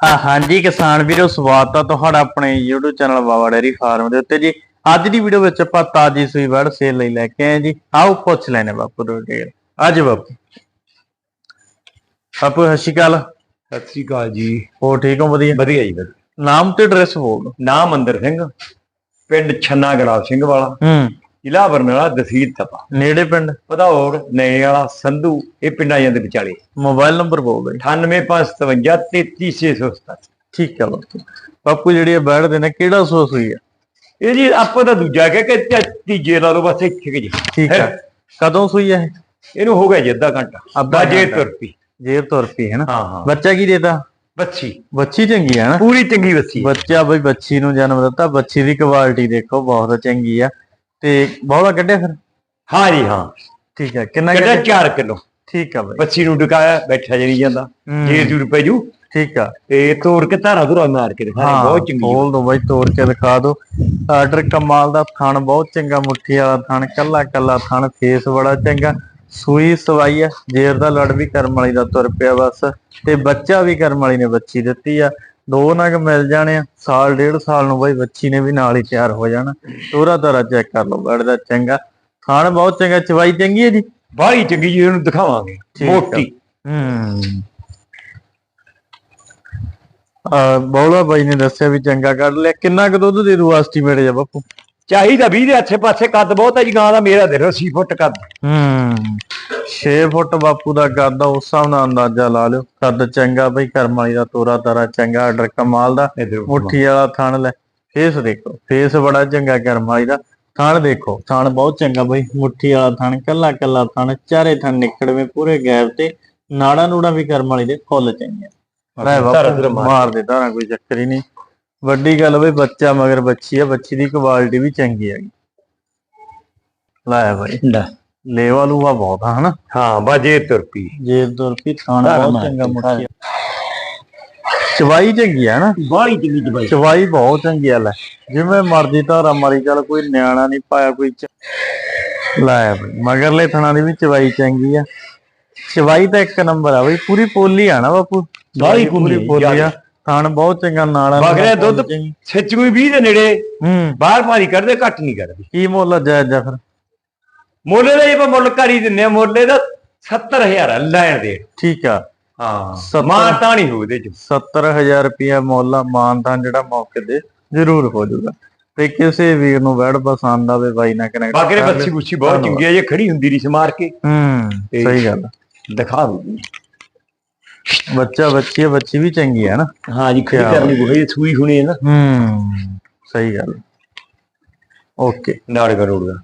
ਆ ਹਾਂਜੀ ਕਿਸਾਨ ਵੀਰੋ ਸਵਾਗਤ ਆ ਤੁਹਾਡਾ ਆਪਣੇ YouTube channel Baba dairy farm ਦੇ ਉੱਤੇ ਜੀ। ਅੱਜ ਦੀ ਵੀਡੀਓ ਵਿੱਚ ਆਪਾਂ ਤਾਜੀ ਸੂਈ ਵੜ ਸੇਲ ਲਈ ਲੈ ਕੇ ਆਏ ਜੀ। ਆਓ ਪੁੱਛ ਲੈਣੇ ਬਾਪੂ ਤੋਂ ਡਿਟੇਲ ਅੱਜ ਬਾਪੂ। ਬਾਪੂ ਸਤਿ ਸ਼੍ਰੀ ਅਕਾਲ। ਸਤਿ ਸ੍ਰੀ ਅਕਾਲ ਜੀ। ਹੋ ਠੀਕ ਹੋ? ਵਧੀਆ? ਵਧੀਆ ਜੀ ਨਾਮ ਤੇ ਐਡਰੈਸ ਬੋਲ ਨਾਮ ਅੰਦਰ ਸਿੰਘ ਪਿੰਡ ਛੰਨਾ ਗਲਾਬ ਸਿੰਘ ਵਾਲਾ। ਹੂੰ। ਜ਼ਿਲ੍ਹਾ ਬਰਨਾਲਾ ਤਹਿਸੀਲ ਤਪਾ ਨੇੜੇ ਪਿੰਡ? ਪਧੌੜ ਨਏ ਵਾਲਾ ਸੰਧੂ ਇਹ ਪਿੰਡਾਂ ਜਾਂਦੇ ਵਿਚਾਲੇ। ਮੋਬਾਈਲ ਨੰਬਰ ਬੋਲ ਦਿਓ ਜੀ। 98557 33687 ਠੀਕ ਹੈ ਬਾਪੂ। ਬਾਪੂ ਜਿਹੜੀ ਇਹ ਬੈਠ ਦੇ ਨੇ ਕਿਹੜਾ ਸੋ ਸੂਈ ਆ? ਇਹ ਜੀ ਆਪਾਂ ਦਾ ਦੂਜਾ ਕਹਿ ਕੇ ਤੇ ਤੀਜੇ ਲਾ ਲਓ ਬਸ ਇੱਥੇ ਕਿ ਜੀ। ਠੀਕ ਹੈ? ਕਦੋਂ ਸੂਈ ਇਹ? ਇਹਨੂੰ ਹੋ ਗਿਆ ਜੀ ਅੱਧਾ ਘੰਟਾ। ਅੱਧਾ ਘੰਟਾ। ਤੁਰਪੀ ਜੇਰ ਤੁਰ ਪਈ ਹੈ ਨਾ? ਹਾਂ ਹਾਂ। ਬੱਚਾ ਕੀ ਦੇਤਾ? ਬੱਚੀ। ਬੱਚੀ ਚੰਗੀ ਹੈ ਨਾ? ਪੂਰੀ ਚੰਗੀ ਬੱਚੀ ਬੱਚਾ ਬਈ ਬੱਚੀ ਨੂੰ ਜਨਮ ਦਿੱਤਾ ਬੱਚੀ ਦੀ ਕੁਆਲਿਟੀ ਦੇਖੋ ਬਹੁਤ ਚੰਗੀ ਆ। ਤੇ ਬਹੁਤਾ ਕੱਢਿਆ ਫਿਰ? ਹਾਂ ਜੀ ਹਾਂ। ਠੀਕ ਹੈ ਕਿੰਨਾ ਕੱਢਿਆ 4 ਕਿਲੋ। ਠੀਕ ਆ ਬਈ। ਬੱਚੀ ਨੂੰ ਡਕਾਇਆ ਬੈਠਾ ਜਰੀ ਜਾਂਦਾ। ਜੇ ਜੂਰ ਪੈ ਜੂ ਠੀਕ ਆ। ਤੇ ਤੋੜ ਕੇ ਧਾਰਾ ਧੁਰਾ ਮਾਰ ਕੇ ਦਿਖਾ ਬਹੁਤ ਚੰਗੀ ਖੋਲ ਦੋ ਬਈ ਤੋੜ ਕੇ ਦਿਖਾ ਦੋ। ਆਰਡਰ ਕਮਾਲ ਦਾ ਥਣ ਬਹੁਤ ਚੰਗਾ ਮੁੱਠੀ ਵਾਲਾ ਥਣ ਕੱਲਾ ਕੱਲਾ ਥਣ ਫੇਸ ਬੜਾ ਚੰਗਾ। ਸੂਈ ਸਵਾਈ ਆ ਜੇਰ ਦਾ ਲੜ ਵੀ ਕਰਮ ਵਾਲੀ ਦਾ ਤੁਰ ਪਿਆ ਬਸ। ਤੇ ਬੱਚਾ ਵੀ ਕਰਮ ਵਾਲੀ ਨੇ ਬੱਚੀ ਦਿੱਤੀ ਆ। ਦੋ ਨਗ ਮਿਲ ਜਾਣੇ ਆ। ਸਾਲ ਡੇਢ ਸਾਲ ਨੂੰ ਬਈ ਬੱਚੀ ਨੇ ਵੀ ਨਾਲ ਹੀ ਤਿਆਰ ਹੋ ਜਾਣਾ। ਤੋਰਾ ਤਾਰਾ ਚੈੱਕ ਕਰ ਲਓ ਬੜ ਦਾ ਚੰਗਾ। ਥਣ ਬਹੁਤ ਚੰਗਾ ਚਵਾਈ ਚੰਗੀ ਹੈ ਜੀ? ਬਾਹਲੀ ਚੰਗੀ ਜੀ ਇਹਨੂੰ ਦਿਖਾਵਾਂਗੇ। ਮੋਟੀ। ਹੂੰ। ਆ ਬੌਲਾ ਬਾਈ ਨੇ ਦੱਸਿਆ ਵੀ ਚੰਗਾ ਕੱਢ ਲਿਆ। ਕਿੰਨਾ ਕੁ ਦੁੱਧ ਦੇ ਦੂ ਐਸਟੀਮੇਟ ਜਾ ਬਾਪੂ? ਚਾਹੀਦਾ 20 ਦੇ ਅੱਛੇ ਪਾਸੇ ਕੱਦ ਬਹੁਤ ਹੈ ਜੀ ਗਾਂ ਦਾ ਮੇਰਾ ਦੇ ਰੋ 80 ਫੁੱਟ ਕੱਦ। ਹੂੰ। 6 ਫੁੱਟ ਬਾਪੂ ਦਾ ਕੱਦ ਆ ਉਸ ਹਿਸਾਬ ਨਾਲ ਅੰਦਾਜ਼ਾ ਲਾ ਲਿਓ। ਕੱਦ ਚੰਗਾ ਬਈ ਕਰਮ ਵਾਲੀ ਦਾ ਤੋਰਾ ਤਾਰਾ ਚੰਗਾ ਆਰਡਰ ਕਮਾਲ ਦਾ। ਮੁੱਠੀ ਵਾਲਾ ਥਣ ਲੈ ਫੇਸ ਦੇਖੋ ਫੇਸ ਬੜਾ ਚੰਗਾ ਕਰਮ ਵਾਲੀ ਦਾ। ਥਣ ਦੇਖੋ ਥਣ ਬਹੁਤ ਚੰਗਾ ਬਈ ਮੁੱਠੀ ਵਾਲਾ ਥਣ ਕੱਲਾ ਕੱਲਾ ਥਣ ਚਾਰੇ ਥਣ ਨਿਕੜਵੇਂ ਪੂਰੇ ਗੈਪ ਤੇ। ਨਾੜਾ ਨੂੜਾ ਵੀ ਕਰਮ ਵਾਲੀ ਦੇ ਫੁੱਲ ਚੰਗੇ ਲੈ ਬਾਪੂ ਮਾਰ ਦੇ। ਧਾਰਾਂ ਕੋਈ ਚੱਕਰ ਹੀ ਨਹੀਂ। ਵੱਡੀ ਗੱਲ ਬਈ ਬੱਚਾ ਮਗਰ ਬੱਚੀ ਆ ਬੱਚੀ ਦੀ ਕੁਆਲਿਟੀ ਵੀ ਚੰਗੀ ਹੈਗੀ। ਲੈ ਬਾਈ। ਲੇਵਾ ਲੂਆ ਬਹੁਤ ਆ ਹਨਾ? ਹਾਂ ਬਾਜੇ ਤੁਰਪੀ ਜੇ ਦੁਰਪੀ ਥਾਣਾ ਧਾਰਾਂ ਬਹੁਤ ਚੰਗਾ ਮੁੱਠੀ ਚਵਾਈ ਚੰਗੀ ਆ ਨਾ ਬਾਹਲੀ ਚੰਗੀ ਜਬਾਈ ਚਵਾਈ ਬਹੁਤ ਚੰਗੀ ਆ ਲੈ। ਜਿਵੇਂ ਮਰਜ਼ੀ ਧਾਰਾ ਮਾਰੀ ਚੱਲ ਕੋਈ ਨਿਆਣਾ ਨਹੀਂ ਪਾਇਆ ਕੋਈ ਚ- ਲੈ ਬਈ ਮਗਰਲੇ ਥਣਾ ਦੀ ਵੀ ਚਵਾਈ ਚੰਗੀ ਆ। ਚਵਾਈ ਤਾਂ ਇੱਕ ਨੰਬਰ ਆ ਬਈ ਪੂਰੀ ਪੋਲੀ ਆ ਨਾ ਬਾਪੂ। ਬਾਹਲੀ ਪੂਰੀ ਪੋਲੀ, ਪੋਲੀ ਆ। ਥਣ ਬਹੁਤ ਚੰਗਾ ਨਾਲਾ ਬਗਰੇ ਦੁੱਧ ਸੱਚ ਕੋਈ 20 ਦੇ ਨੇੜੇ ਹੂੰ। ਬਾਹਰ ਭਾਰੀ ਕਰਦੇ ਘੱਟ ਨਹੀਂ ਕਰਦੇ। ਕੀ ਮੁੱਲ ਆ ਜਾਇਜ਼ ਜਾ ਫਿਰ? ਮੁੱਲ ਦਾ ਇਹ ਮੁੱਲ ਕਰੀ ਦਿੰਨੇ ਆ ਮੁੱਲੇ ਦਾ 70000 ਲੈਣ ਦੇ। ਠੀਕ ਆ। ਹਾਂ ਸੱਤਰ- ਮਾਂ ਤਾਂ ਨਹੀਂ ਹੋਊ ਇਹਦੇ ਚ। 70000 ਰੁਪਿਆ ਮੁੱਲ ਆ ਮਾਨਦਾਨ ਜਿਹੜਾ ਮੌਕੇ ਤੇ ਜ਼ਰੂਰ ਹੋ ਜਾਊਗਾ। ਤੇ ਕਿਸੇ ਵੀਰ ਨੂੰ ਵੈੜ ਪਸੰਦ ਆਵੇ ਬਾਈ ਨਾਲ ਕਨੈਕਟ ਬਾਗਰੇ ਬੱਚੀ ਗੁੱਛੀ ਬਹੁਤ ਚੰਗੀ ਹੈ ਜੇ ਖੜੀ ਹੁੰਦੀ ਰੀਸ ਮਾਰ ਕੇ। ਹੂੰ ਸਹੀ ਗੱਲ ਆ। ਦਿਖਾ ਦੂਗੀ ਬੱਚਾ ਬੱਚੀ ਆ, ਬੱਚੀ ਵੀ ਚੰਗੀ ਹੈ ਨਾ। ਹਾਂ ਜੀ ਖੜੀ ਕਰਨੀ ਕੋਈ ਸੂਈ ਹੁਣੀ ਹੈ ਨਾ। ਹੂੰ ਸਹੀ ਗੱਲ ਓਕੇ। ਨਾੜ ਕਰੋੜ ਦਾ